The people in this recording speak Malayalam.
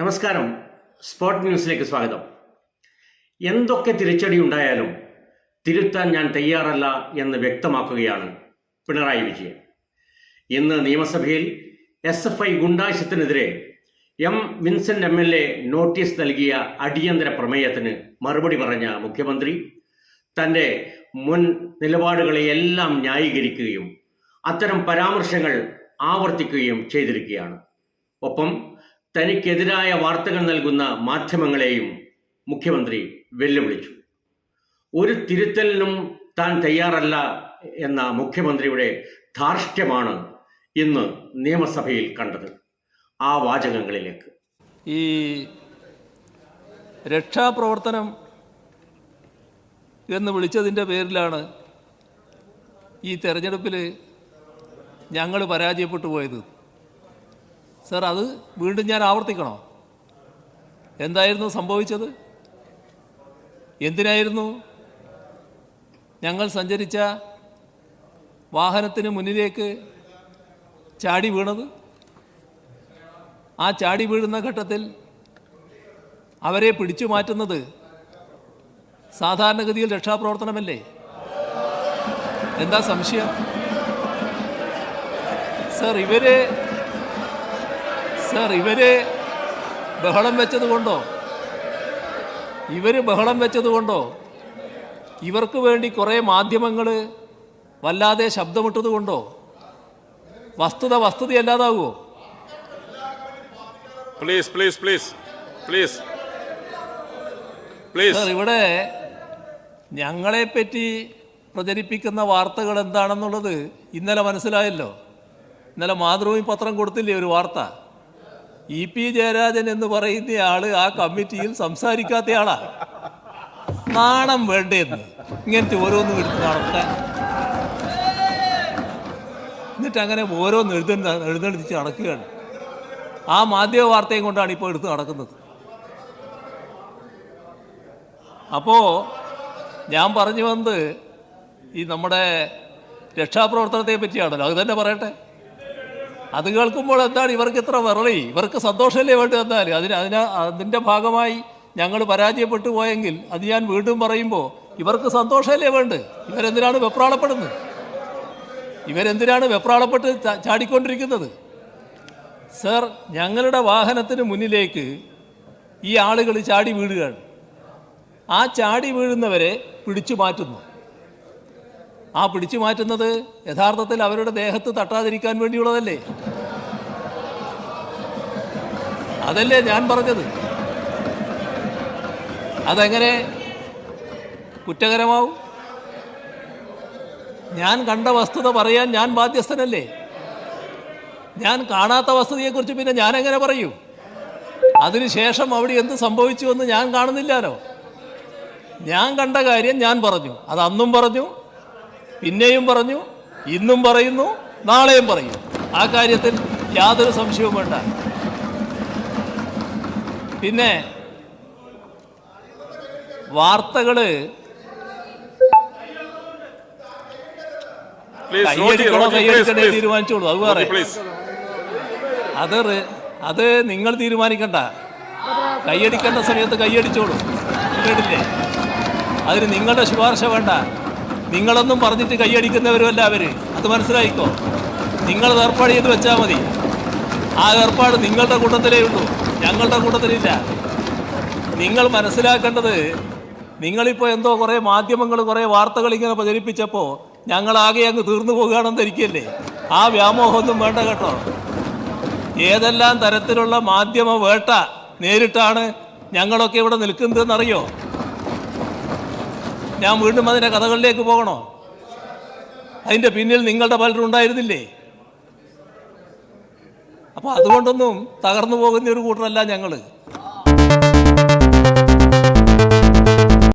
നമസ്കാരം. സ്പോട്ട് ന്യൂസിലേക്ക് സ്വാഗതം. എന്തൊക്കെ തിരിച്ചടി ഉണ്ടായാലും തിരുത്താൻ ഞാൻ തയ്യാറല്ല എന്ന് വ്യക്തമാക്കുകയാണ് പിണറായി വിജയൻ. ഇന്ന് നിയമസഭയിൽ S F I ഗുണ്ടാശത്തിനെതിരെ M Vincent M L A notice നൽകിയ അടിയന്തര പ്രമേയത്തിന് മറുപടി പറഞ്ഞ മുഖ്യമന്ത്രി തന്റെ മുൻ നിലപാടുകളെയെല്ലാം ന്യായീകരിക്കുകയും അത്തരം പരാമർശങ്ങൾ ആവർത്തിക്കുകയും ചെയ്തിരിക്കുകയാണ്. ഒപ്പം തനിക്കെതിരായ വാർത്തകൾ നൽകുന്ന മാധ്യമങ്ങളെയും മുഖ്യമന്ത്രി വെല്ലുവിളിച്ചു. ഒരു തിരുത്തലിനും താൻ തയ്യാറല്ല എന്ന മുഖ്യമന്ത്രിയുടെ ധാർഷ്ട്യമാണ് ഇന്ന് നിയമസഭയിൽ കണ്ടത് ആ വാചകങ്ങളിലേക്ക്. ഈ രക്ഷാപ്രവർത്തനം എന്ന് വിളിച്ചതിന്റെ പേരിലാണ് ഈ തെരഞ്ഞെടുപ്പിൽ ഞങ്ങൾ പരാജയപ്പെട്ടു പോയത്. സർ അത് വീണ്ടും ഞാൻ ആവർത്തിക്കണോ? എന്തായിരുന്നു സംഭവിച്ചത്? എന്തിനായിരുന്നു? ഞങ്ങൾ സഞ്ചരിച്ച വാഹനത്തിന് മുന്നിലേക്ക് ചാടി വീണത്? ആ ചാടി വീഴുന്ന ഘട്ടത്തിൽ അവരെ പിടിച്ചു മാറ്റുന്നത് സാധാരണഗതിയിൽ രക്ഷാപ്രവർത്തനമല്ലേ? എന്താ സംശയം? സർ ഇവർ സർ ഇവർ ബഹളം വെച്ചത് കൊണ്ടോ? ഇവർ ബഹളം വെച്ചത് കൊണ്ടോ? ഇവർക്ക് വേണ്ടി കുറേ മാധ്യമങ്ങൾ വല്ലാതെ ശബ്ദമിട്ടത് കൊണ്ടോ? വസ്തുത വസ്തുതയല്ലാതാവുമോ please please please please please sir ഇവിടെ ഞങ്ങളെപ്പറ്റി പ്രചരിപ്പിക്കുന്ന വാർത്തകൾ എന്താണെന്നുള്ളത് ഇന്നലെ മനസ്സിലായല്ലോ. ഇന്നലെ മാതൃഭൂമി പത്രം കൊടുത്തില്ലേ ഒരു വാർത്ത? ഇ പി ജയരാജൻ എന്ന് പറയുന്ന ആൾ ആ കമ്മിറ്റിയിൽ സംസാരിക്കാത്ത ആളാ നാണം വേണ്ടേന്ന്. ഇങ്ങനത്തെ ഓരോന്നും എടുത്ത് നടത്താൻ. എന്നിട്ട് അങ്ങനെ ഓരോന്ന് എഴുതി എഴുന്നള്ളിച്ച് നടക്കുകയാണ്. ആ മാധ്യമ വാർത്തയും കൊണ്ടാണ് ഇപ്പോൾ എടുത്ത് നടക്കുന്നത്. അപ്പോൾ ഞാൻ പറഞ്ഞു വന്നത് ഈ നമ്മുടെ രക്ഷാപ്രവർത്തനത്തെ പറ്റിയാണല്ലോ അത് തന്നെ പറയട്ടെ. അത് കേൾക്കുമ്പോൾ എന്താണ് ഇവർക്ക് ഇത്ര വിറളി? ഇവർക്ക് സന്തോഷമല്ലേ വേണ്ടി വന്നാൽ അതിന് അതിന് അതിന്റെ ഭാഗമായി ഞങ്ങൾ പരാജയപ്പെട്ടു പോയെങ്കിൽ അത് ഞാൻ വീണ്ടും പറയുമ്പോൾ ഇവർക്ക് സന്തോഷമല്ലേ വേണ്ട ഇവരെന്തിനാണ് വെപ്രാളപ്പെടുന്നത്? ഇവരെന്തിനാണ് വെപ്രാളപ്പെട്ട് ചാടിക്കൊണ്ടിരിക്കുന്നത്? സർ ഞങ്ങളുടെ വാഹനത്തിന് മുന്നിലേക്ക് ഈ ആളുകൾ ചാടി വീഴുകയാണ്. ആ ചാടി വീഴുന്നവരെ പിടിച്ചു മാറ്റുന്നു. ആ പിടിച്ചു മാറ്റുന്നത് യഥാർത്ഥത്തിൽ അവരുടെ ദേഹത്ത് തട്ടാതിരിക്കാൻ വേണ്ടിയുള്ളതല്ലേ? അതല്ലേ ഞാൻ പറഞ്ഞത്. അതെങ്ങനെ കുറ്റകരമാവും? ഞാൻ കണ്ട വസ്തുത പറയാൻ ഞാൻ ബാധ്യസ്ഥനല്ലേ? ഞാൻ കാണാത്ത വസ്തുതയെക്കുറിച്ച് പിന്നെ ഞാൻ എങ്ങനെ പറയൂ? അതിനുശേഷം അവിടെ എന്ത് സംഭവിച്ചു എന്ന് ഞാൻ കാണുന്നില്ലാലോ? ഞാൻ കണ്ട കാര്യം ഞാൻ പറഞ്ഞു. അത് അന്നും പറഞ്ഞു പിന്നെയും പറഞ്ഞു ഇന്നും പറയുന്നു നാളെയും പറയും. ആ കാര്യത്തിൽ യാതൊരു സംശയവും വേണ്ട. പിന്നെ വാർത്തകൾ കൈയടിക്കണോ കൈയടിക്കണേ. തീരുമാനിച്ചോളൂ അത് വേറെ. അത് അത് നിങ്ങൾ തീരുമാനിക്കണ്ട. കൈയടിക്കേണ്ട സമയത്ത് കൈയടിച്ചോളൂ കേട്ടില്ലേ? അതിന് നിങ്ങളുടെ ശുപാർശ വേണ്ട. നിങ്ങളൊന്നും പറഞ്ഞിട്ട് കൈയടിക്കുന്നവരുമല്ല അവർ അത് മനസ്സിലായിക്കോ? നിങ്ങൾ ഏർപ്പാട് ചെയ്ത് വെച്ചാൽ മതി. ആ ഏർപ്പാട് നിങ്ങളുടെ കൂട്ടത്തിലേ ഉള്ളൂ. ഞങ്ങളുടെ കൂട്ടത്തിലില്ല. നിങ്ങൾ മനസ്സിലാക്കേണ്ടത് നിങ്ങളിപ്പോൾ എന്തോ കുറേ മാധ്യമങ്ങൾ കുറേ വാർത്തകൾ ഇങ്ങനെ പ്രചരിപ്പിച്ചപ്പോൾ ഞങ്ങളാകെ അങ്ങ് തീർന്നു പോകുകയാണെന്ന് ധരിക്കല്ലേ ആ വ്യാമോഹമൊന്നും വേണ്ട കേട്ടോ. ഏതെല്ലാം തരത്തിലുള്ള മാധ്യമ വേട്ട നേരിട്ടാണ് ഞങ്ങളൊക്കെ ഇവിടെ നിൽക്കുന്നതെന്നറിയോ? ഞാൻ വീണ്ടും അതിന്റെ കഥകളിലേക്ക് പോകണോ? അതിന്റെ പിന്നിൽ നിങ്ങളുടെ പലരും ഉണ്ടായിരുന്നില്ലേ? അപ്പോൾ അതുകൊണ്ടൊന്നും തകർന്നു പോകുന്ന ഒരു കൂട്ടരല്ല ഞങ്ങൾ